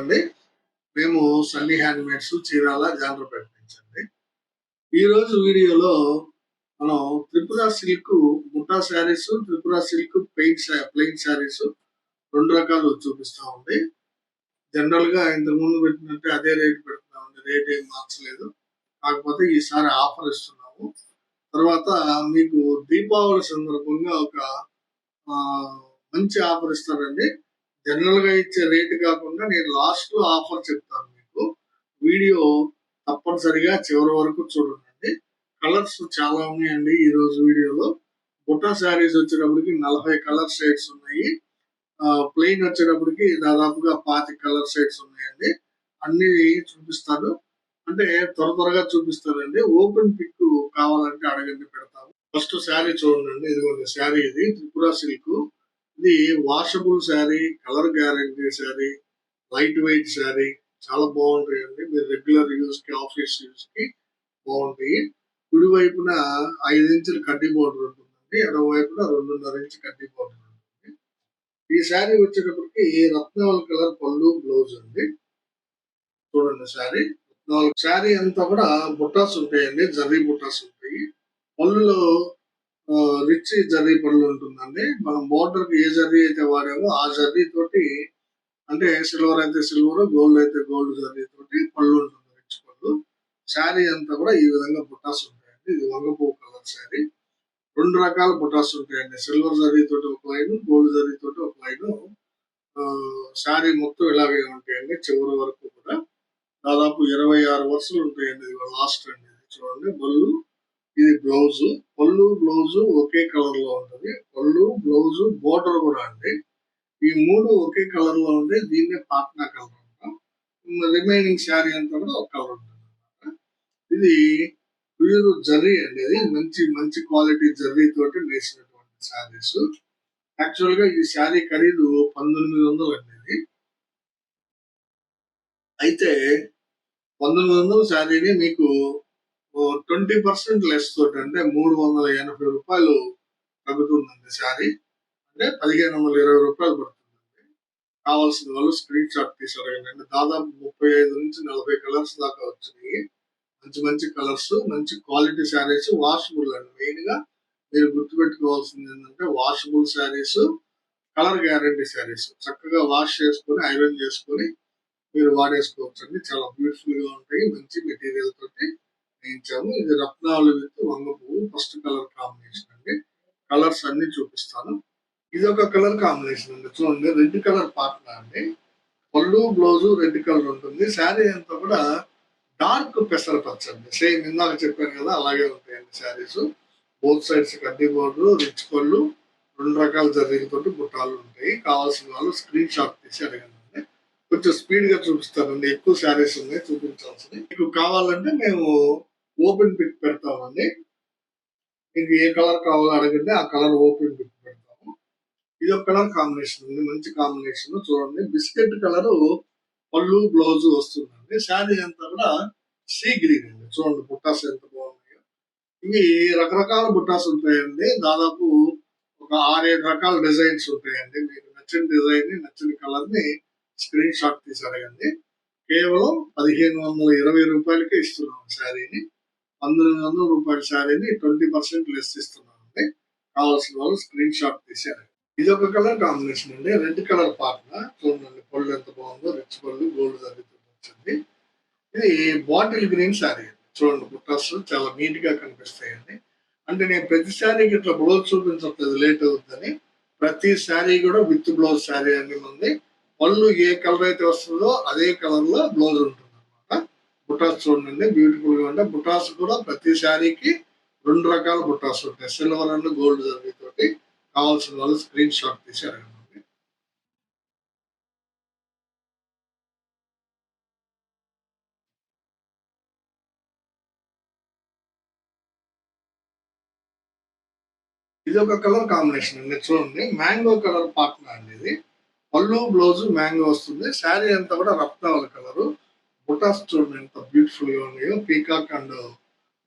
అండి మేము Sunny handmades Chirala genre ప్రకటించండి ఈ రోజు వీడియోలో మనం త్రిపుర సిల్క్ ముఠా saris Tripura silk paint plain saris రెండు రకాలు చూపిస్తూ ఉంది. జనరల్గా ఇంతకుముందు ఇంతకు ముందు పెట్టినట్టే అదే రేట్ పెడుతున్నామండి. రేట్ ఏం మార్చలేదు. కాకపోతే ఈసారి ఆఫర్ ఇస్తున్నాము. తర్వాత మీకు దీపావళి సందర్భంగా ఒక మంచి ఆఫర్ ఇస్తారండి. జనరల్గా ఇచ్చే రేట్ కాకుండా నేను లాస్ట్లో ఆఫర్ చెప్తాను మీకు. వీడియో తప్పనిసరిగా చివరి వరకు చూడండి. కలర్స్ చాలా ఉన్నాయండి ఈ రోజు వీడియోలో. బుట్టా శారీస్ వచ్చేటప్పటికి నలభై కలర్ షేడ్స్ ఉన్నాయి. ప్లెయిన్ వచ్చేటప్పటికి దాదాపుగా పాతి కలర్ షేడ్స్ ఉన్నాయండి. అన్ని చూపిస్తాను. అంటే త్వర త్వరగా చూపిస్తానండి. ఓపెన్ పిక్ కావాలంటే అడగండి పెడతాము ఫస్ట్ శారీ చూడండి ఇదిగోండి శారీ ఇది త్రిపుర సిల్క్. ఇది washable sari colour guarantee sari light weight sari చాలా బాగుంటాయండి. మీరు రెగ్యులర్ యూస్కి ఆఫీస్ యూస్కి బాగుంటాయి. కుడి వైపున ఐదు ఇంచుల కడ్డీ బోర్డర్ ఉంటుందండి. ఎడమ వైపున రెండున్నర ఇంచు కడ్డీ బోర్డర్ ఉంటుంది ఈ శారీ వచ్చేటప్పటికి రత్నవల్ కలర్ పళ్ళు బ్లౌజ్ అండి. చూడండి శారీ రత్నవల్ శారీ అంతా కూడా బుట్టాస్ ఉంటాయండి. జర్రీ బుట్టాస్ ఉంటాయి. పళ్ళులో రిచ్ జర్రీ పళ్ళు ఉంటుందండి. మనం బోర్డర్కి ఏ జర్రీ అయితే వాడామో ఆ జర్రీ తోటి అంటే సిల్వర్ అయితే సిల్వర్ గోల్డ్ అయితే గోల్డ్ జర్రీ తోటి పళ్ళు ఉంటుంది రిచ్ పళ్ళు శారీ అంతా కూడా ఈ విధంగా బుట్టాస్ ఉంటాయండి. ఇది వంగపువ్వు కలర్ శారీ. రెండు రకాల బుటాస్ ఉంటాయండి. సిల్వర్ జర్రీ తోటి ఒక లైన్ గోల్డ్ జర్రీ తోటి ఒక లైన్. శారీ మొత్తం ఇలాగే ఉంటాయండి చివరి వరకు కూడా. దాదాపు ఇరవై ఆరు వరుసలు ఉంటాయండి ఇది లాస్ట్ అండి. ఇది చూడండి బళ్ళు ఇది బ్లౌజ్ పళ్ళు బ్లౌజ్ ఒకే కలర్లో ఉంటుంది. పళ్ళు బ్లౌజ్ బోర్డర్ కూడా అండి. ఈ మూడు ఒకే కలర్లో ఉంటే దీన్నే పాట్నా కలర్ అంటాం. రిమైనింగ్ శారీ అంతా కూడా ఒక కలర్ ఉంటుంది ఇది ప్యూర్ జర్రీ అండి. ఇది మంచి మంచి క్వాలిటీ జర్రీ తోటి నేసినటువంటి శారీస్. యాక్చువల్గా ఈ శారీ ఖరీదు పంతొమ్మిది వందలు అండి అయితే పంతొమ్మిది వందల శారీని మీకు ట్వంటీ పర్సెంట్ లెస్ తోటి అంటే మూడు వందల ఎనభై రూపాయలు తగ్గుతుందండి శారీ. అంటే పదిహేను వందల ఇరవై రూపాయలు పడుతుందండి. కావాల్సిన వాళ్ళు స్క్రీన్ షాట్ తీసి దాదాపు ముప్పై ఐదు నుంచి నలభై కలర్స్ దాకా వచ్చినాయి. మంచి మంచి కలర్స్ మంచి క్వాలిటీ శారీస్ వాషబుల్ అండి. మెయిన్గా మీరు గుర్తుపెట్టుకోవాల్సింది ఏంటంటే washable saris colour guarantee saris. చక్కగా వాష్ చేసుకొని ఐరన్ చేసుకొని మీరు వాడేసుకోవచ్చు అండి చాలా బ్యూటిఫుల్గా ఉంటాయి. మంచి మెటీరియల్ తోటి వేయించాము ఇది రత్నాలు విత్ వంగ పువ్వు ఫస్ట్ కలర్ కాంబినేషన్ అండి. కలర్స్ అన్ని చూపిస్తాను. ఇది ఒక కలర్ కాంబినేషన్ అండి. చూడండి రెడ్ కలర్ పార్ట్నర్ అండి. పళ్ళు బ్లౌజు రెడ్ కలర్ ఉంటుంది. శారీ అంతా కూడా డార్క్ పెసర పచ్చ అండి. సేమ్ ఇందాక చెప్పాను కదా అలాగే ఉంటాయండి శారీస్. బోత్ సైడ్స్ కడ్డీ బోర్డు రిచ్ పళ్ళు రెండు రకాల జరిగితోటి బుట్టాలు ఉంటాయి. కావాల్సిన వాళ్ళు స్క్రీన్ షాట్ తీసి అడగండి. కొంచెం స్పీడ్గా చూపిస్తానండి. ఎక్కువ శారీస్ ఉన్నాయి చూపించాల్సింది మీకు కావాలంటే మేము ఓపెన్ పిక్ పెడతామండి. మీకు ఏ కలర్ కావాలో అడగండి ఆ కలర్ ఓపెన్ పిక్ పెడతాము. ఇది ఒక కలర్ కాంబినేషన్ ఉంది మంచి కాంబినేషన్ చూడండి బిస్కెట్ కలర్ పళ్ళు బ్లౌజ్ వస్తుందండి. శారీ అంతా కూడా సీ గ్రీన్ అండి. చూడండి బుట్టాస్ ఎంత బాగున్నాయో. ఇవి రకరకాల బుట్టాస్ ఉంటాయండి. దాదాపు ఒక ఆరేడు రకాల డిజైన్స్ ఉంటాయండి. మీకు నచ్చిన డిజైన్ని నచ్చిన కలర్ని స్క్రీన్ షాట్ తీసి అడగండి. కేవలం పదిహేను వందల ఇరవై రూపాయలకే ఇస్తున్నాం శారీని. పంతొమ్మిది వందల రూపాయల శారీని ట్వంటీ పర్సెంట్ లెస్ ఇస్తున్నాం అండి కావాల్సిన వాళ్ళు స్క్రీన్ షాట్ తీశారు ఇది ఒక కలర్ కాంబినేషన్ అండి. రెడ్ కలర్ పార్ట్న చూడండి పళ్ళు ఎంత బాగుందో రిచ్ పళ్ళు గోల్డ్ జరుగుతుంది వచ్చింది. ఇది బాటిల్ గ్రీన్ శారీ అండి. చూడండి బుట్టాస్ చాలా నీట్గా కనిపిస్తాయండి. అంటే నేను ప్రతి శారీకి ఇట్లా బ్లౌజ్ చూపించట్లేదు లేట్ అవుతుందని ప్రతి శారీ కూడా విత్ బ్లౌజ్ శారీ అని ఉంది పళ్ళు ఏ కలర్ అయితే వస్తుందో అదే కలర్లో బ్లౌజ్ ఉంటుంది. బుటాస్ చూడండి బ్యూటిఫుల్గా ఉంటాయి. బుటాస్ కూడా ప్రతి శారీకి రెండు రకాల బుటాస్ ఉంటాయి. సిల్వర్ అండ్ గోల్డ్ జరీ తోటి కావాల్సిన వాళ్ళు స్క్రీన్ షాట్ తీసి అడగండి. ఇది ఒక కలర్ కాంబినేషన్ అండి. చూడండి మ్యాంగో కలర్ పార్ట్నర్ అండి ఇది. పళ్ళు బ్లౌజ్ మ్యాంగో వస్తుంది. శారీ అంతా కూడా రత్నావళ కలర్ బుటాస్ చూడండి ఎంత బ్యూటిఫుల్గా ఉన్నాయో పీకాక్ అండ్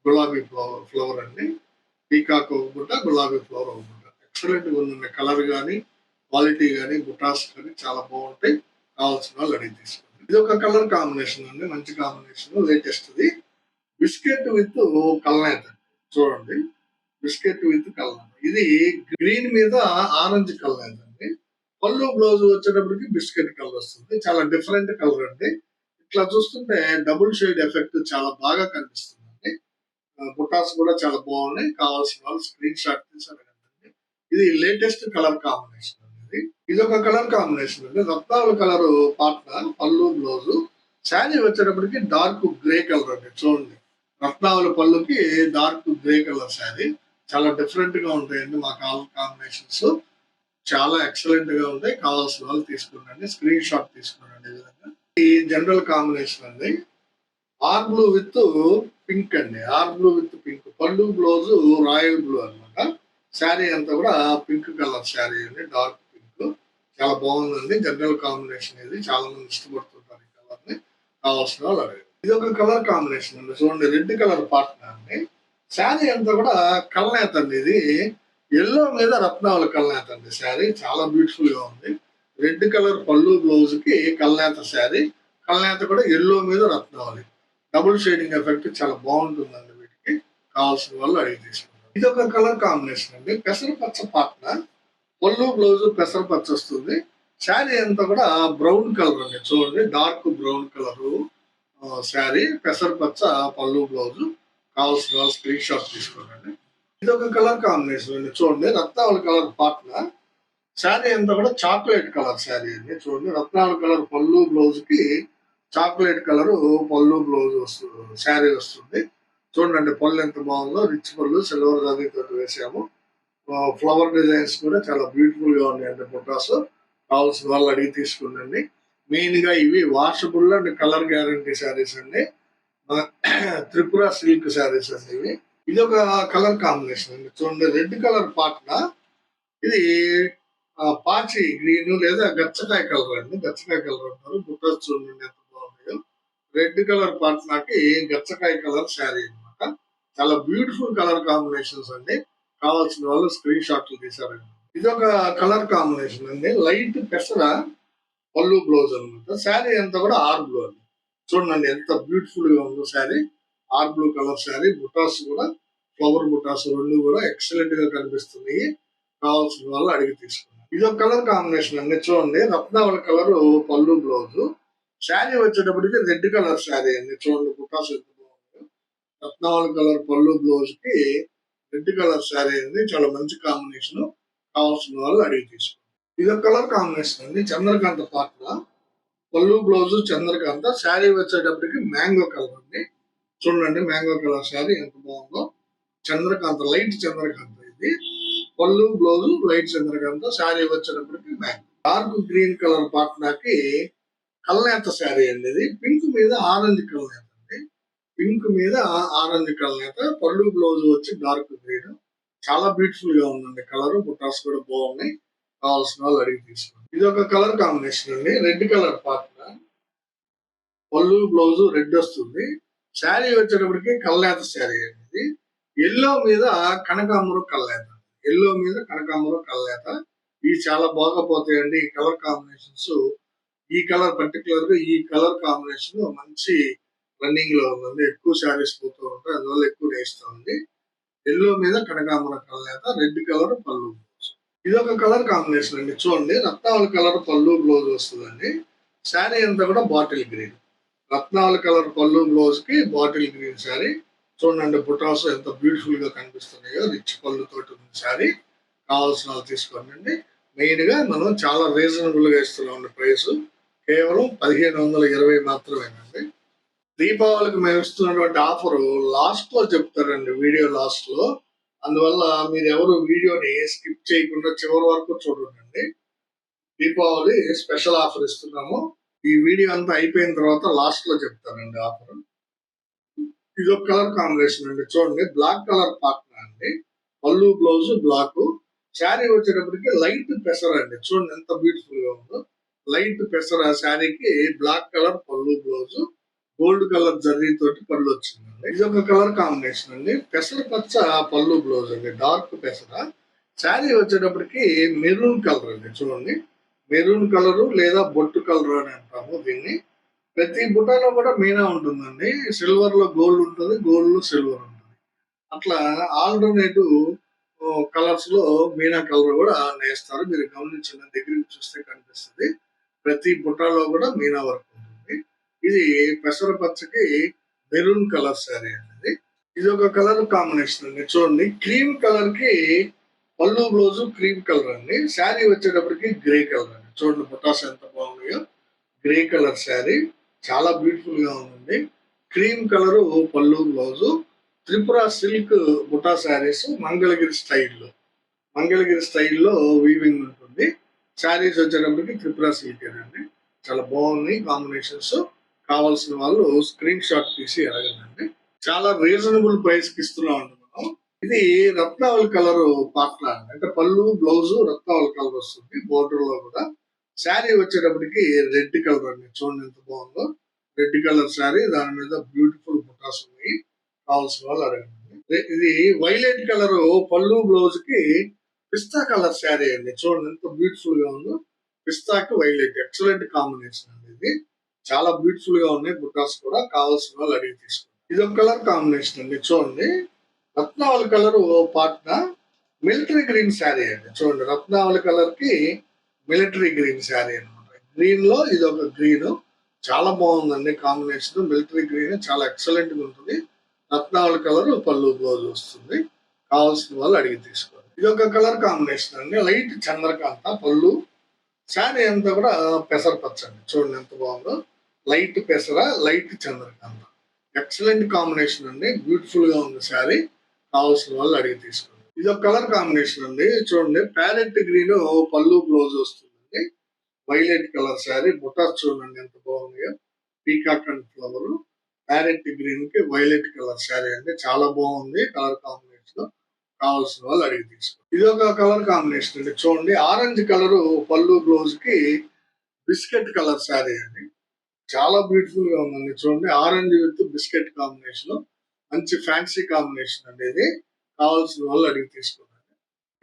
గులాబీ ఫ్లవర్ ఫ్లవర్ అండి. పీకాక్ ఒక బుట్ట గులాబీ ఫ్లవర్ ఒక బుట్ట ఎక్సలెంట్గా ఉందండి. కలర్ కానీ క్వాలిటీ కానీ బుటాస్ కానీ చాలా బాగుంటాయి. కావాల్సిన వాళ్ళు అడిగి తీసుకోండి. ఇది ఒక కలర్ కాంబినేషన్ అండి. మంచి కాంబినేషన్ లేటెస్ట్ ఇది బిస్కెట్ విత్ కల్నేత చూడండి. బిస్కెట్ విత్ కల్నేత ఇది గ్రీన్ మీద ఆరెంజ్ కల్నేత అండి. పళ్ళు బ్లౌజ్ వచ్చేటప్పటికి బిస్కెట్ కలర్ వస్తుంది. చాలా డిఫరెంట్ కలర్ అండి. ఇట్లా చూస్తుంటే డబుల్ షేడ్ ఎఫెక్ట్ చాలా బాగా కనిపిస్తుందండి. బుటాస్ కూడా చాలా బాగున్నాయి. కావాల్సిన వాళ్ళు స్క్రీన్ షాట్ తీసి అడగండి. ఇది లేటెస్ట్ కలర్ కాంబినేషన్ అనేది ఇది. ఒక కలర్ కాంబినేషన్ అండి. రత్నాల కలర్ పార్ట్నర్ పళ్ళు బ్లౌజ్ శారీ వచ్చేటప్పటికి డార్క్ గ్రే కలర్ అండి. చూడండి. రత్నావళి పళ్ళుకి డార్క్ గ్రే కలర్ శారీ. చాలా డిఫరెంట్గా ఉంటాయండి మా కలర్ కాంబినేషన్స్ చాలా ఎక్సలెంట్గా ఉంటాయి. కావాల్సిన వాళ్ళు తీసుకున్నాండి స్క్రీన్ షాట్ తీసుకున్నాండి ఈ విధంగా ఈ జనరల్ కాంబినేషన్ అండి. ఆర్ బ్లూ విత్ పింక్ అండి. ఆర్ బ్లూ విత్ పింక్ పళ్ళు బ్లౌజ్ రాయల్ బ్లూ అన్నమాట. శారీ అంతా కూడా పింక్ కలర్ శారీ అండి. డార్క్ పింక్ చాలా బాగుందండి. జనరల్ కాంబినేషన్ ఇది. చాలా మంది ఇష్టపడుతుంటారు ఈ కలర్ని. కావాల్సిన వాళ్ళు ఇది ఒక కలర్ కాంబినేషన్ అండి. చూడండి రెడ్ కలర్ పార్ట్నర్ అండి. శారీ అంతా కూడా కల్నేత అండి ఇది. ఎల్లో మీద రత్నావళి కల్నేత అండి. శారీ చాలా బ్యూటిఫుల్గా ఉంది. రెడ్ కలర్ పళ్ళు బ్లౌజ్కి కల్నేత శారీ కల్నేత కూడా ఎల్లో మీద రత్నావళి డబుల్ షేడింగ్ ఎఫెక్ట్ చాలా బాగుంటుందండి వీటికి. కావాల్సిన వాళ్ళు అడిగి తీసుకుంటారు ఇది ఒక కలర్ కాంబినేషన్ అండి. పెసర పచ్చ పళ్ళు బ్లౌజ్ పెసర పచ్చ వస్తుంది. శారీ అంతా కూడా బ్రౌన్ కలర్ అండి. చూడండి డార్క్ బ్రౌన్ కలర్ శారీ పెసర పచ్చ పళ్ళు బ్లౌజ్. కావాల్సిన వాళ్ళు స్క్రీన్ షాట్ తీసుకోండి. ఇది ఒక కలర్ కాంబినేషన్ అండి. చూడండి రత్నావళి కలర్ పాట్న శారీ అంతా కూడా చాక్లెట్ కలర్ శారీ అండి. చూడండి రత్నాల కలర్ పళ్ళు బ్లౌజ్కి చాక్లెట్ కలర్ పళ్ళు బ్లౌజ్ వస్తుంది శారీ వస్తుంది. చూడండి పళ్ళు ఎంత బాగుందో రిచ్ పళ్ళు సిల్వర్ దాది తోటి వేసాము ఫ్లవర్ డిజైన్స్ కూడా చాలా బ్యూటిఫుల్గా ఉన్నాయండి బుట్టాస్ కావాల్సిన వాళ్ళు అడిగి తీసుకుందండి మెయిన్గా ఇవి washable and colour guarantee saris అండి. త్రిపుర సిల్క్ శారీస్ అండి ఇవి. ఇది ఒక కలర్ కాంబినేషన్ అండి. చూడండి రెడ్ కలర్ పాటన ఇది పాచి గ్రీన్ లేదా గచ్చకాయ కలర్ అండి గచ్చకాయ కలర్ అంటారు. బుట్టస్ చూడండి ఎంత బాగున్నాయో రెడ్ కలర్ పాటనాకి గచ్చకాయ కలర్ శారీ అన్నమాట. చాలా బ్యూటిఫుల్ కలర్ కాంబినేషన్స్ అండి. కావాల్సిన వాళ్ళు స్క్రీన్ షాట్లు తీసారండి ఇది ఒక కలర్ కాంబినేషన్ అండి. లైట్ పెసర పళ్ళు బ్లౌజ్ అన్నమాట. శారీ అంతా కూడా ఆర్ బ్లూ అండి. చూడండి ఎంత బ్యూటిఫుల్గా ఉందో sari. R blue colour sari. బుటాస్ కూడా ఫ్లవర్ బుటాస్ రెండు కూడా ఎక్సలెంట్గా కనిపిస్తున్నాయి. కావాల్సిన వాళ్ళు అడిగి తీసుకున్నారు ఇది ఒక కలర్ కాంబినేషన్ అండి. చూడండి రత్నావళి కలర్ పళ్ళు బ్లౌజ్. శారీ వచ్చేటప్పటికి రెడ్ కలర్ శారీ అండి. చూడండి బుటాస్ ఎంత బాగుంది. రత్నావళి కలర్ పళ్ళు బ్లౌజ్కి రెడ్ కలర్ శారీ అండి. చాలా మంచి కాంబినేషన్ కావాల్సిన వాళ్ళు అడిగి తీసుకోండి. ఇది ఒక కలర్ కాంబినేషన్ అండి. చంద్రకాంత పాత్ర. పళ్ళు బ్లౌజ్ చంద్రకాంత. శారీ వచ్చేటప్పటికి మ్యాంగో కలర్ అండి. చూడండి మ్యాంగో కలర్ శారీ ఎంత బాగుందో. చంద్రకాంత లైట్ చంద్రకాంత ఇది. పళ్ళు బ్లౌజ్ లైట్ చంద్రకాంత శారీ వచ్చేటప్పటికి మ్యాంగో డార్క్ గ్రీన్ కలర్ పాట్నాకి కల్నేత శారీ అండి ఇది. పింక్ మీద ఆరెంజ్ కల్నేత అండి. పింక్ మీద ఆరెంజ్ కల్నేత పళ్ళు బ్లౌజ్ వచ్చి డార్క్ గ్రీన్ చాలా బ్యూటిఫుల్గా ఉందండి కలర్. బుట్టాస్ కూడా బాగున్నాయి. కావాల్సిన వాళ్ళు అడిగి తీసుకోండి. ఇది ఒక కలర్ కాంబినేషన్ అండి. రెడ్ కలర్ పార్ట్నర్ పళ్ళు బ్లౌజ్ రెడ్ వస్తుంది. శారీ వచ్చేటప్పటికి కల్లేత శారీ అనేది ఎల్లో మీద కనకాంబరం కల్లేత ఎల్లో మీద కనకాంబరం కల్లేత. ఇవి చాలా బాగా పోతాయండి ఈ కలర్ కాంబినేషన్స్. ఈ కలర్ పర్టికులర్గా ఈ కలర్ కాంబినేషన్ మంచి రన్నింగ్లో ఉందండి. ఎక్కువ శారీస్ పోతూ ఉంటాయి. అందువల్ల ఎక్కువ నేస్తా ఉంది. ఎల్లో మీద కనకాంబరం కల్లేత. రెడ్ కలర్ పళ్ళు. ఇది ఒక కలర్ కాంబినేషన్ అండి. చూడండి. రత్నావళి కలర్ పళ్ళు బ్లౌజ్ వస్తుందండి. శారీ అంతా కూడా బాటిల్ గ్రీన్. రత్నావళి కలర్ పళ్ళు బ్లౌజ్కి బాటిల్ గ్రీన్ శారీ. చూడండి బుటాస్ ఎంత బ్యూటిఫుల్గా కనిపిస్తున్నాయో రిచ్ పళ్ళు తోటి ఉంది కావాల్సిన వాళ్ళు తీసుకోండి. మెయిన్గా మనం చాలా రీజనబుల్గా ఇస్తున్నాం ప్రైస్ కేవలం పదిహేను వందల ఇరవై మాత్రమేనండి. దీపావళికి మేము ఇస్తున్నటువంటి ఆఫర్ లాస్ట్లో చెప్తారండి వీడియో లాస్ట్లో. అందువల్ల మీరు ఎవరు వీడియోని స్కిప్ చేయకుండా చివరి వరకు చూడండి. దీపావళి స్పెషల్ ఆఫర్ ఇస్తున్నాము. ఈ వీడియో అంతా అయిపోయిన తర్వాత లాస్ట్లో చెప్తానండి ఆఫర్ ఇది ఒక కలర్ కాంబినేషన్ అండి. చూడండి బ్లాక్ కలర్ పార్ట్నర్ అండి. పళ్ళు బ్లౌజ్ బ్లాక్. శారీ వచ్చేటప్పటికి లైట్ పెసర్ అండి. చూడండి ఎంత బ్యూటిఫుల్గా ఉందో. లైట్ పెసర్ ఆ శారీకి బ్లాక్ కలర్ పళ్ళు బ్లౌజ్ గోల్డ్ కలర్ జర్రీ తోటి పళ్ళు వచ్చిందండి. ఇది ఒక కలర్ కాంబినేషన్ అండి. పెసర పచ్చ పళ్ళు బ్లౌజ్ అండి. డార్క్ పెసర. శారీ వచ్చేటప్పటికి మెరూన్ కలర్ అండి. చూడండి మెరూన్ కలర్ లేదా బొట్టు కలర్ అని అంటాము దీన్ని. ప్రతి బుటాలో కూడా మీనా ఉంటుందండి. సిల్వర్లో గోల్డ్ ఉంటుంది గోల్డ్లో సిల్వర్ ఉంటుంది. అట్లా ఆల్టర్నేటివ్ కలర్స్లో మీనా కలర్ కూడా నేస్తారు. మీరు గమనించిన దగ్గరికి చూస్తే కనిపిస్తుంది. ప్రతి బుటాలో కూడా మీనా వర్క్ ఉంటుంది. ఇది పెసర పచ్చకి మెరూన్ కలర్ శారీ అనేది ఇది. ఒక కలర్ కాంబినేషన్ అండి. చూడండి క్రీమ్ కలర్కి పళ్ళు బ్లౌజ్ క్రీమ్ కలర్ అండి. శారీ వచ్చేటప్పటికి గ్రే కలర్ అండి. చూడండి బుటాస్ ఎంత బాగున్నాయో. Grey colour sari. చాలా బ్యూటిఫుల్గా ఉందండి. క్రీమ్ కలర్ పళ్ళు బ్లౌజు త్రిపుర సిల్క్ బుటా శారీస్ మంగళగిరి స్టైల్లో మంగళగిరి స్టైల్లో వీవింగ్ ఉంటుంది. శారీస్ వచ్చేటప్పటికి త్రిపుర సిల్క్ అండి. చాలా బాగున్నాయి కాంబినేషన్స్ కావాల్సిన వాళ్ళు స్క్రీన్ షాట్ తీసి అడగండి. చాలా రీజనబుల్ ప్రైస్కి ఇస్తున్నాం అండి మనం. ఇది రత్నావళి కలర్ పాట్ల అంటే పళ్ళు బ్లౌజ్ రత్నావళి కలర్ వస్తుంది. బోర్డర్లో కూడా. శారీ వచ్చేటప్పటికి రెడ్ కలర్ అండి. చూడండి ఎంత బాగుందో. రెడ్ కలర్ శారీ దాని మీద బ్యూటిఫుల్ బుటాస్ ఉన్నాయి. కావాల్సిన వాళ్ళు అడగండి. ఇది వైలెట్ కలర్ పళ్ళు బ్లౌజ్కి పిస్తా కలర్ శారీ అండి. చూడండి ఎంత బ్యూటిఫుల్గా ఉందో. పిస్తాకి వైలెట్ ఎక్సలెంట్ కాంబినేషన్ అండి ఇది. చాలా బ్యూటిఫుల్గా ఉన్నాయి బుటాస్ కూడా. కావాల్సిన వాళ్ళు అడిగి తీసుకోండి. ఇది ఒక కలర్ కాంబినేషన్ అండి. చూడండి. రత్నావళి కలర్ పాట్న మిలిటరీ గ్రీన్ శారీ అండి. చూడండి రత్నావళి కలర్కి మిలిటరీ గ్రీన్ శారీ అనమాట. గ్రీన్లో ఇది ఒక గ్రీన్ చాలా బాగుందండి కాంబినేషన్ మిలిటరీ గ్రీన్ చాలా ఎక్సలెంట్గా ఉంటుంది. రత్నాల కలర్ పళ్ళు బ్లౌజ్ వస్తుంది. కావాల్సిన వాళ్ళు అడిగి తీసుకోవాలి ఇది ఒక కలర్ కాంబినేషన్ అండి. లైట్ చంద్రకాంత పళ్ళు. శారీ అంతా కూడా పెసర పచ్చండి చూడండి ఎంత బాగుందో. లైట్ పెసర లైట్ చంద్రకాంత. ఎక్సలెంట్ కాంబినేషన్ అండి. బ్యూటిఫుల్గా ఉంది శారీ. కావాల్సిన వాళ్ళు అడిగి తీసుకోవాలి ఇది ఒక కలర్ కాంబినేషన్ అండి. చూడండి ప్యారెట్ గ్రీన్ పళ్ళు బ్లౌజ్ వస్తుందండి. వైలెట్ కలర్ శారీ బుటాస్ చూడండి ఎంత బాగున్నాయో. Peacock and flower. ప్యారెట్ గ్రీన్కి వైలెట్ కలర్ శారీ అండి. చాలా బాగుంది కలర్ కాంబినేషన్. కావాల్సిన వాళ్ళు అడిగి తీసుకోండి. ఇది ఒక కలర్ కాంబినేషన్ అండి. చూడండి ఆరెంజ్ కలర్ పళ్ళు బ్లౌజ్కి బిస్కెట్ కలర్ శారీ అండి. చాలా బ్యూటిఫుల్గా ఉందండి. చూడండి ఆరెంజ్ విత్ బిస్కెట్ కాంబినేషన్. మంచి ఫ్యాన్సీ కాంబినేషన్ అండి ఇది. కావాల్సిన వాళ్ళు అడిగి తీసుకోండి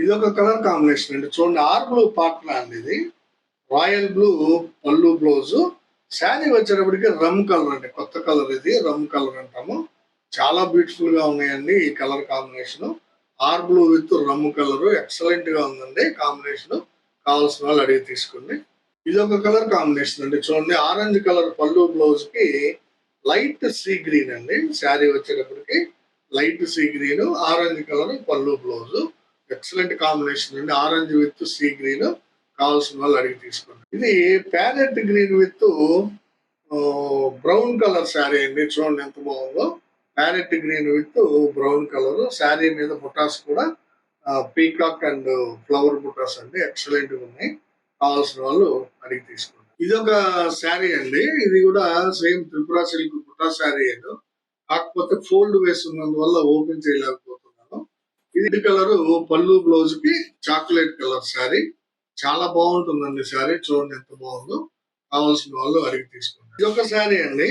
ఇది ఒక కలర్ కాంబినేషన్ అండి. చూడండి ఆర్ బ్లూ పాట్లా అండి ఇది రాయల్ బ్లూ పళ్ళు బ్లౌజ్ శారీ వచ్చేటప్పటికి రమ్ కలర్ అండి. కొత్త కలర్ ఇది రమ్ కలర్ అంటాము. చాలా బ్యూటిఫుల్గా ఉన్నాయండి ఈ colour combination. R blue with rum colour ఎక్సలెంట్గా ఉందండి కాంబినేషన్. కావాల్సిన వాళ్ళు అడిగి తీసుకోండి. ఇది ఒక కలర్ కాంబినేషన్ అండి. చూడండి ఆరెంజ్ కలర్ పళ్ళు బ్లౌజ్కి లైట్ సీ గ్రీన్ అండి. శారీ వచ్చేటప్పటికి light sea green orange colour పళ్ళు బ్లౌజ్. ఎక్సలెంట్ కాంబినేషన్ అండి. ఆరెంజ్ విత్ సీ గ్రీన్ కావాల్సిన వాళ్ళు అడిగి తీసుకోండి. ఇది parrot green with brown colour sari అండి. చూడండి ఎంత బాగుందో. Parrot green with brown colour. Sari మీద బుటాస్ కూడా పీకాక్ అండ్ ఫ్లవర్ బుటాస్ అండి. ఎక్సలెంట్ ఉన్నాయి. కావాల్సిన వాళ్ళు అడిగి తీసుకోండి. ఇది ఒక శారీ అండి. ఇది కూడా సేమ్ త్రిపుర సిల్క్ బుటా శారీ అండి. కాకపోతే ఫోల్డ్ వేస్తున్నందువల్ల ఓపెన్ చేయలేకపోతున్నాను. ఇది కలర్ పళ్ళు బ్లౌజ్కి చాక్లెట్ కలర్ శారీ. చాలా బాగుంటుందండి శారీ. చూడండి ఎంత బాగుందో. కావాల్సిన వాళ్ళు అడిగి తీసుకోండి. ఇది ఒక శారీ అండి.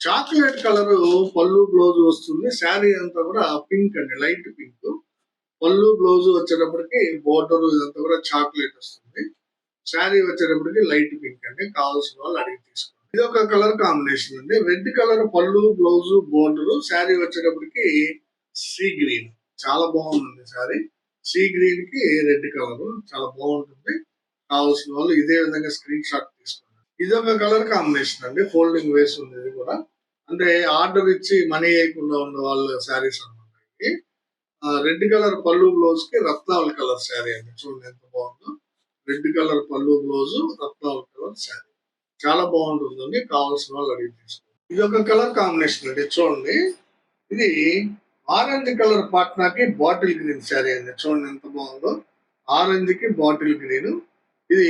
చాక్లెట్ కలర్ పళ్ళు బ్లౌజ్ వస్తుంది. శారీ అంతా కూడా పింక్ అండి. Light pink. పళ్ళు బ్లౌజ్ వచ్చేటప్పటికి బోర్డర్ ఇదంతా కూడా చాక్లెట్ వస్తుంది. శారీ వచ్చేటప్పటికి లైట్ పింక్ అండి. కావాల్సిన వాళ్ళు అడిగి తీసుకోండి. ఇది ఒక కలర్ కాంబినేషన్ అండి. రెడ్ కలర్ పళ్ళు బ్లౌజ్ బోర్డర్ శారీ వచ్చేటప్పటికి సీ గ్రీన్. చాలా బాగుందండి శారీ. సీ గ్రీన్కి రెడ్ కలర్. చాలా బాగుంటుంది. కావాల్సిన వాళ్ళు ఇదే విధంగా స్క్రీన్ షాట్ తీసుకోండి. ఇది ఒక కలర్ కాంబినేషన్ అండి. ఫోల్డింగ్ వేసి ఉంది ఇది కూడా. అంటే ఆర్డర్ ఇచ్చి మనీ వేయకుండా ఉన్న వాళ్ళ శారీస్ అనమాట రెడ్ కలర్ పళ్ళు బ్లౌజ్కి రత్నావళి కలర్ శారీ అండి. చూడండి ఎంత బాగుందో. రెడ్ కలర్ పళ్ళు బ్లౌజ్ రత్నావళి కలర్ శారీ. చాలా బాగుంటుందని కావాల్సిన వాళ్ళు అడిగి తీసుకోండి. ఇది ఒక కలర్ కాంబినేషన్ అండి చూడండి. ఇది ఆరెంజ్ కలర్ పాట్నాకి బాటిల్ గ్రీన్ శారీ అండి చూడండి ఎంత బాగుందో. ఆరెంజ్కి బాటిల్ గ్రీన్. ఇది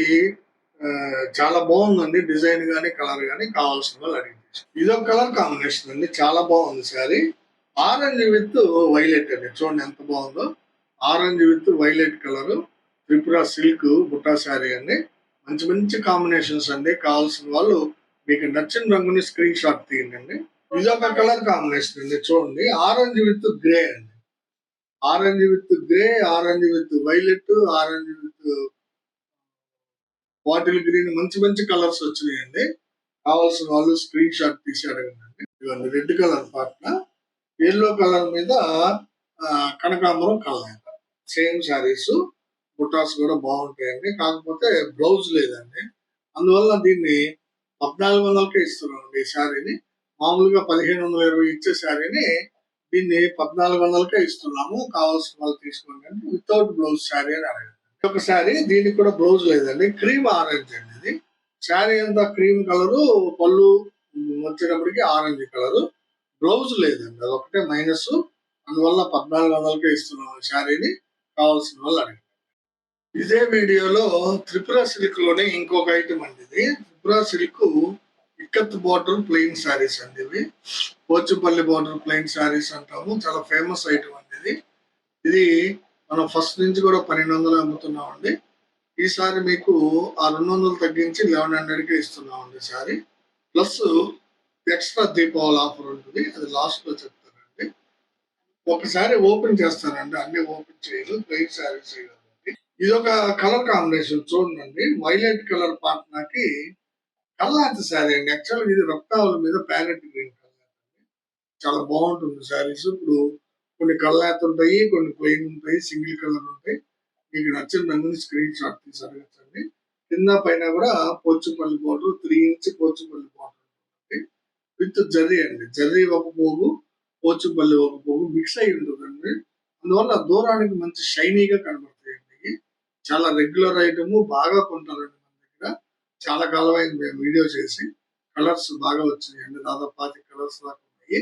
ఆ, చాలా బాగుందండి డిజైన్ కానీ కలర్ కానీ కావాల్సిన వాళ్ళు అడిగి ఇది ఒక కలర్ కాంబినేషన్ అండి చాలా బాగుంది శారీ. ఆరెంజ్ విత్ వైలెట్ అండి చూడండి ఎంత బాగుందో. Orange with violet colour Tripura silk Butta sari అండి. మంచి మంచి కాంబినేషన్స్ అండి. కావాల్సిన వాళ్ళు మీకు నచ్చిన రంగుని స్క్రీన్ షాట్ తీయండి. ఇదొక కలర్ కాంబినేషన్ అండి. చూడండి. ఆరెంజ్ విత్ గ్రే అండి. Orange with grey orange with violet orange with bottle green మంచి మంచి కలర్స్ వచ్చినాయండి. కావాల్సిన వాళ్ళు స్క్రీన్ షాట్ తీసి అడగండి ఇవన్నీ రెడ్ కలర్ పాటన ఎల్లో కలర్ మీద ఆ, కనకాంబరం కలర్ సేమ్ శారీస్ బుటాస్ కూడా బాగుంటాయండి. కాకపోతే బ్లౌజ్ లేదండి. అందువల్ల దీన్ని పద్నాలుగు వందలకే ఇస్తున్నామండి ఈ శారీని. మామూలుగా పదిహేను వందల ఇరవై ఇచ్చే శారీని దీన్ని పద్నాలుగు వందలకే ఇస్తున్నాము. కావాల్సిన వాళ్ళు తీసుకోండి అంటే వితౌట్ బ్లౌజ్ శారీ అని అడగండి. ఒక శారీ దీనికి కూడా బ్లౌజ్ లేదండి. క్రీమ్ ఆరెంజ్ అండి ఇది. శారీ అంతా క్రీమ్ కలరు పళ్ళు వచ్చేటప్పటికి ఆరెంజ్ కలరు. బ్లౌజ్ లేదండి. అదొకటే మైనస్. అందువల్ల పద్నాలుగు వందలకే ఇస్తున్నాం ఈ శారీని. కావాల్సిన వాళ్ళు అడగండి. ఇదే వీడియోలో త్రిపుర సిల్క్లోనే ఇంకొక ఐటమ్ అండి ఇది. Tripura silk ikat border plain saris అండి ఇవి. పోచుపల్లి బార్డర్ ప్లెయిన్ శారీస్ అంటాము. చాలా ఫేమస్ ఐటమ్ అండి ఇది. ఇది మనం ఫస్ట్ నుంచి కూడా పన్నెండు వందలు అమ్ముతున్నాం అండి ఈసారి మీకు ఆ రెండు వందలు తగ్గించి లెవెన్ హండ్రెడ్కి ఇస్తున్నాం అండి sari. Plus extra Deepavali offer ఉంటుంది. అది లాస్ట్లో చెప్తానండి. ఒకసారి ఓపెన్ చేస్తానండి. అన్ని ఓపెన్ చేయదు ప్లెయిన్ శారీస్ కాబట్టి ఇది ఒక కలర్ కాంబినేషన్. చూడండి వైలెట్ కలర్ పాట్నాకి కల్లాంటి శారీ అండి. యాక్చువల్ ఇది రక్తావుల మీద ప్యారెట్ గ్రీన్ కలర్ చాలా బాగుంటుంది శారీస్. ఇప్పుడు కొన్ని కల్లాత్ ఉంటాయి కొన్ని ప్లెయిన్ ఉంటాయి సింగిల్ కలర్ ఉంటాయి. మీకు నచ్చిన రంగుని స్క్రీన్ షాట్ తీసి అడగచ్చండి. కింద పైన కూడా Pochampally border three inch Pochampally border ఉంటుంది విత్ జర్రీ అండి. జర్రీ ఒక పోగు పోచుపల్లి ఒక పోగు మిక్స్ అయి ఉంటుందండి. అందువల్ల దూరానికి మంచి షైనీగా కనబడుతుంది. చాలా రెగ్యులర్ ఐటమ్ బాగా కొంటారండి మన దగ్గర. చాలా కాలం అయింది మేము వీడియో చేసి. కలర్స్ బాగా వచ్చినాయండి దాదాపు పాతి కలర్స్ దాకా ఉన్నాయి.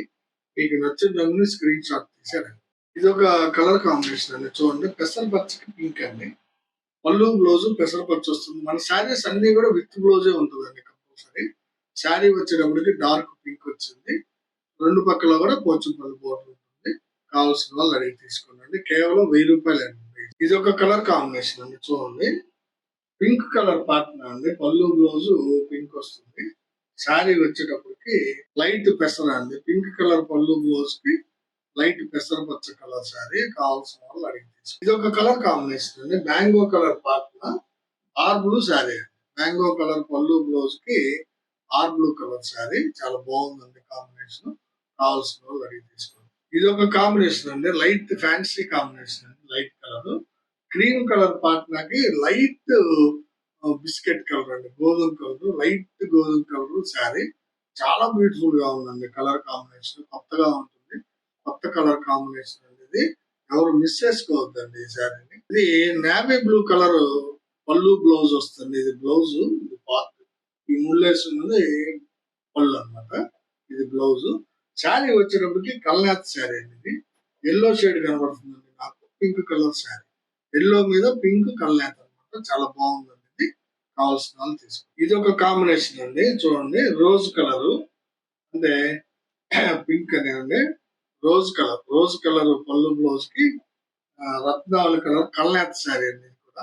మీకు నచ్చిన రంగుని స్క్రీన్ షాట్ తీసారండి ఇది ఒక కలర్ కాంబినేషన్ అండి. చూడండి. పెసర పచ్చకి పింక్ అండి. పళ్ళు బ్లౌజ్ పెసర పచ్చి వస్తుంది. మన శారీస్ అన్ని కూడా విత్ బ్లౌజే ఉంటుందండి కంపల్సరీ శారీ వచ్చేటప్పటికి డార్క్ పింక్ వచ్చింది. రెండు పక్కల కూడా పోచంపల్లి బోర్డర్ ఉంటుంది. కావాల్సిన వాళ్ళు అడిగి తీసుకోండి కేవలం వెయ్యి రూపాయలు అండి ఇది ఒక కలర్ కాంబినేషన్ అండి. చూడండి. పింక్ కలర్ పార్ట్నర్ అండి. పళ్ళు బ్లౌజ్ పింక్ వస్తుంది. శారీ వచ్చేటప్పటికి లైట్ పెసర అండి. పింక్ కలర్ పళ్ళు బ్లౌజ్కి లైట్ పెసర పచ్చ కలర్ శారీ కావాల్సిన వాళ్ళు అడిగి ఇది ఒక కలర్ కాంబినేషన్ అండి. Mango colour partner or blue sari mango colour పళ్ళు బ్లౌజ్కి ఆర్ బ్లూ కలర్ శారీ చాలా బాగుందండి కాంబినేషన్. కావాల్సిన వాళ్ళు అడిగి తీసుకోండి. ఇది ఒక కాంబినేషన్ అండి. లైట్ ఫ్యాన్సీ కాంబినేషన్ అండి. Light colour. క్రీమ్ కలర్ పార్ట్నర్కి లైట్ బిస్కెట్ కలర్ అండి గోధుమ కలర్ లైట్ గోధుమ కలర్ శారీ. చాలా బ్యూటిఫుల్గా ఉందండి కలర్ కాంబినేషన్ కొత్తగా ఉంటుంది. కొత్త కలర్ కాంబినేషన్ అండి ఇది. ఎవరు మిస్ చేసుకోవద్దండి ఈ శారీని. ఇది నేవీ బ్లూ కలర్ పళ్ళు బ్లౌజ్ వస్తుంది. ఇది బ్లౌజ్ ఇది పార్ట్ ఈ ముళ్ళేసి ఉన్నది పళ్ళు అన్నమాట. ఇది బ్లౌజ్ శారీ వచ్చేటప్పటికి కల్నాథ్ శారీ అండి ఇది. ఎల్లో షేడ్ కనబడుతుందండి నాకు. Pink colour sari. ఎల్లో మీద పింక్ కల్నాథ్ అన్నమాట చాలా బాగుందండి కావాల్సిన వాళ్ళు తీసుకో ఇది ఒక కాంబినేషన్ అండి. చూడండి రోజ్ కలర్. అంటే పింక్ అనేది రోజ్ కలర్ రోజ్ కలర్ పళ్ళు బ్లౌజ్కి ఆ, రత్నావళి కలర్ కల్నాథ్ శారీ అండి కూడా.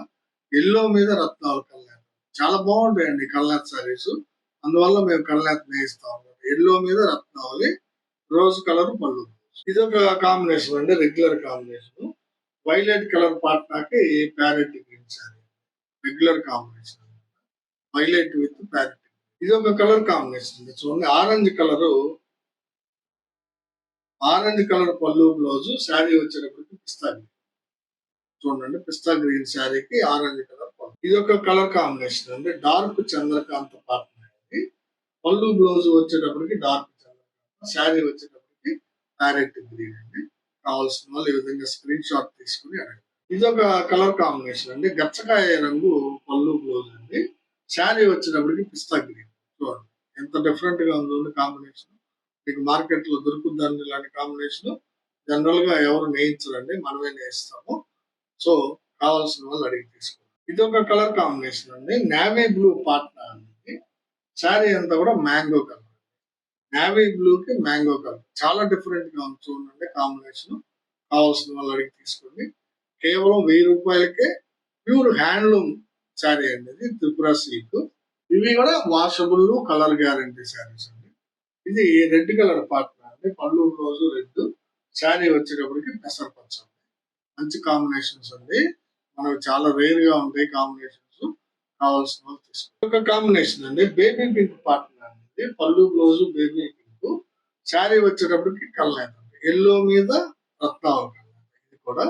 ఎల్లో మీద రత్నావళి కల్నాథ్ చాలా బాగుంటాయండి కల్నాథ్ శారీస్. అందువల్ల మేము కల్నాథ్ నేయిస్తాం ఎల్లో మీద రత్నావళి రోజ్ కలర్ పళ్ళు ఇది ఒక కాంబినేషన్ అండి regular combination. Violet colour పాట్నాకి parrot green sari regular combination violet with parrot ఇది ఒక కలర్ కాంబినేషన్ అండి. చూడండి ఆరెంజ్ కలర్ ఆరెంజ్ కలర్ పళ్ళు బ్లౌజ్ శారీ వచ్చేటప్పటికి పిస్తా గ్రీన్ చూడండి పిస్తా గ్రీన్ శారీకి ఆరెంజ్ కలర్ పళ్ళు. ఇది ఒక కలర్ కాంబినేషన్ అండి. డార్క్ చంద్రకాంత పార్ట్నర్ పళ్ళు బ్లౌజ్ వచ్చేటప్పటికి డార్క్ చంద్రకాంత శారీ వచ్చేటప్పటికి ప్యారెట్ గ్రీన్ అండి. కావాల్సిన వాళ్ళు ఈ విధంగా స్క్రీన్ షాట్ తీసుకుని అడగండి ఇది ఒక కలర్ కాంబినేషన్ అండి. గచ్చకాయ రంగు పళ్ళు బ్లౌజ్ అండి. శారీ వచ్చినప్పటికి పిస్తా గ్రీన్ చూడండి. ఎంత డిఫరెంట్గా ఉందో కాంబినేషన్ మీకు మార్కెట్లో దొరుకుతుందండి ఇలాంటి కాంబినేషన్ జనరల్గా ఎవరు నేయించరండి. మనమే నేయిస్తాము. సో కావాల్సిన వాళ్ళు అడిగి తీసుకోండి. ఇది ఒక కలర్ కాంబినేషన్ అండి. నావీ బ్లూ పాట్నా అండి. శారీ అంతా కూడా మ్యాంగో కలర్ నావీ బ్లూ కి మ్యాంగో కలర్ చాలా డిఫరెంట్గా ఉంది చూడండి కాంబినేషన్ కావాల్సిన వాళ్ళు అడిగి తీసుకోండి. కేవలం వెయ్యి రూపాయలకే ప్యూర్ హ్యాండ్లూమ్ శారీ అండి ఇది త్రిపుర సిల్క్ ఇవి కూడా వాషబుల్ కలర్ గ్యారంటీ శారీస్ అండి. ఇది రెడ్ కలర్ పార్ట్నర్ అండి. పళ్ళు రోజు రెడ్. శారీ వచ్చేటప్పటికి పెసర పచ్చ మంచి కాంబినేషన్స్ అండి. మనకు చాలా రేర్గా ఉంటాయి కాంబినేషన్స్ కావాల్సిన వాళ్ళు తీసుకోండి. ఒక కాంబినేషన్ అండి. బేబీ పింక్ పార్ట్నర్ ఉంటుంది పళ్ళు బ్లౌజ్ బేబీ పింక్ శారీ వచ్చేటప్పటికి కల్నేత ఎల్లో మీద రత్నాలు కలర్ ఇది కూడా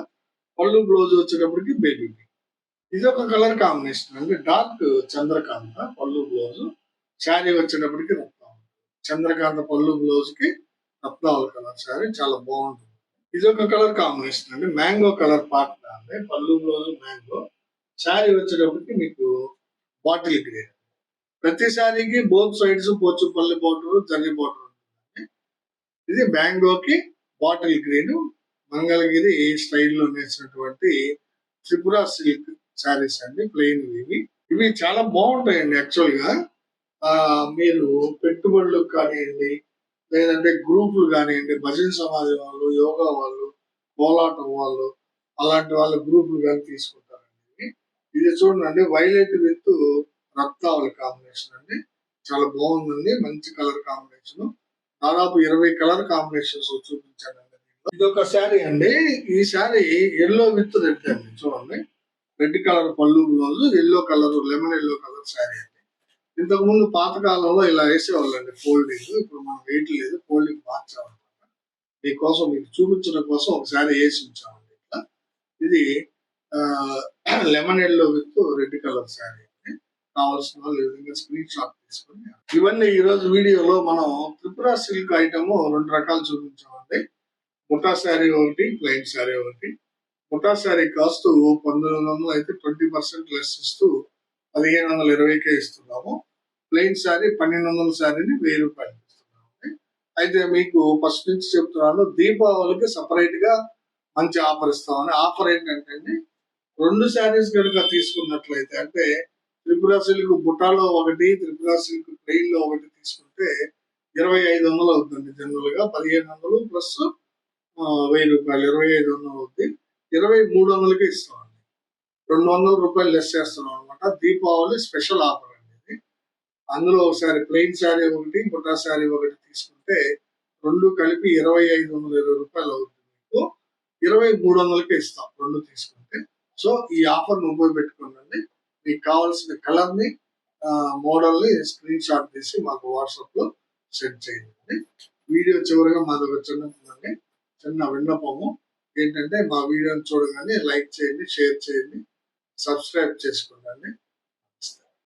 పళ్ళు బ్లౌజ్ వచ్చేటప్పటికి బేబీ. పింక్ ఇది ఒక కలర్ కాంబినేషన్ అంటే డార్క్ చంద్రకాంత పళ్ళు బ్లౌజ్ శారీ వచ్చేటప్పటికి రత్నాలు చంద్రకాంత పళ్ళు బ్లౌజ్కి రత్నావళి కలర్ శారీ చాలా బాగుంటుంది. ఇది ఒక కలర్ కాంబినేషన్ అండి. మ్యాంగో కలర్ పార్ట్ అండి. పళ్ళు బ్లౌజ్ మ్యాంగో. శారీ వచ్చేటప్పటికి మీకు బాటిల్ గ్రీన్ ప్రతిసారికి బోత్ సైడ్స్ పోచుపల్లి బోర్డర్ జర్రీ బోర్డర్ ఇది మ్యాంగోకి బాటిల్ గ్రీన్ మంగళగిరి స్టైల్లో నేసినటువంటి త్రిపుర సిల్క్ శారీస్ అండి ప్లెయిన్ ఇవి. ఇవి చాలా బాగుంటాయండి యాక్చువల్గా. మీరు పెట్టుబడులకు కానివ్వండి లేదంటే గ్రూపులు కానివ్వండి భజన సమాజం వాళ్ళు యోగా వాళ్ళు కోలాటం వాళ్ళు అలాంటి వాళ్ళ గ్రూపులు కానీ తీసుకుంటారండి ఇది చూడండి వైలెట్ విత్ రక్తావళి కాంబినేషన్ అండి. చాలా బాగుందండి. మంచి కలర్ కాంబినేషన్ దాదాపు ఇరవై కలర్ కాంబినేషన్స్ చూపించాను ఇది ఒక శారీ అండి. ఈ శారీ ఎల్లో విత్ రెడ్ అండి. చూడండి. రెడ్ కలర్ పళ్ళు blouse yellow colour lemon yellow colour sari అండి. ఇంతకు ముందు పాత కాలంలో ఇలా వేసేవాళ్ళండి ఫోల్డింగ్ ఇప్పుడు మనం వెయిట్ లేదు ఫోల్డింగ్ మార్చామన్నమాట మీకోసం మీకు చూపించడం కోసం ఒక శారీ వేసి ఉంచామండి ఇట్లా. ఇది lemon yellow with red colour sari. కావాల్సిన వాళ్ళు ఈ విధంగా స్క్రీన్ షాట్ తీసుకుని ఇవన్నీ ఈ రోజు వీడియోలో మనం త్రిపుర సిల్క్ ఐటమ్ రెండు రకాలు చూపించామండి. ముఠా శారీ ఒకటి ప్లెయిన్ శారీ ఒకటి. ముఠా శారీ కాస్ట్ పంతొమ్మిది వందలు అయితే ట్వంటీ పర్సెంట్ లెస్ ఇస్తూ పదిహేను వందల ఇరవైకే ఇస్తున్నాము. ప్లెయిన్ శారీ పన్నెండు వందల శారీని వెయ్యి రూపాయలు ఇస్తున్నాము అయితే మీకు ఫస్ట్ నుంచి చెప్తున్నాను దీపావళికి సపరేట్గా మంచి ఆఫర్ ఇస్తామని. ఆఫర్ ఏంటంటే అండి, రెండు శారీస్ కనుక తీసుకున్నట్లయితే అంటే త్రిపుర సిల్క్ బుటాలో ఒకటి త్రిపుర సిల్క్ ప్లెయిన్లో ఒకటి తీసుకుంటే ఇరవై ఐదు వందలు అవుతుంది జనరల్గా పదిహేను వందలు ప్లస్ వెయ్యి రూపాయలు ఇరవై ఐదు వందలు అవుతుంది ఇరవై మూడు వందలకి ఇస్తామండి. రెండు వందల రూపాయలు లెస్ చేస్తున్నాం అనమాట దీపావళి స్పెషల్ ఆఫర్ అండి ఇది. అందులో ఒకసారి ప్లెయిన్ శారీ ఒకటి బుటా శారీ ఒకటి తీసుకుంటే రెండు కలిపి ఇరవై ఐదు వందల ఇరవై రూపాయలు అవుతుంది మీకు. ఇరవై మూడు వందలకే ఇస్తాం రెండు తీసుకుంటే. సో ఈ ఆఫర్ ఉపయోగపెట్టుకుంటే మీకు కావాల్సిన కలర్ని మోడల్ని స్క్రీన్ షాట్ తీసి మాకు వాట్సాప్లో సెండ్ చేయండి. వీడియో చివరిగా మాది ఒక చిన్న చిన్న విన్నపము. ఏంటంటే మా వీడియోని చూడగానే లైక్ చేయండి షేర్ చేయండి సబ్స్క్రైబ్ చేసుకోండి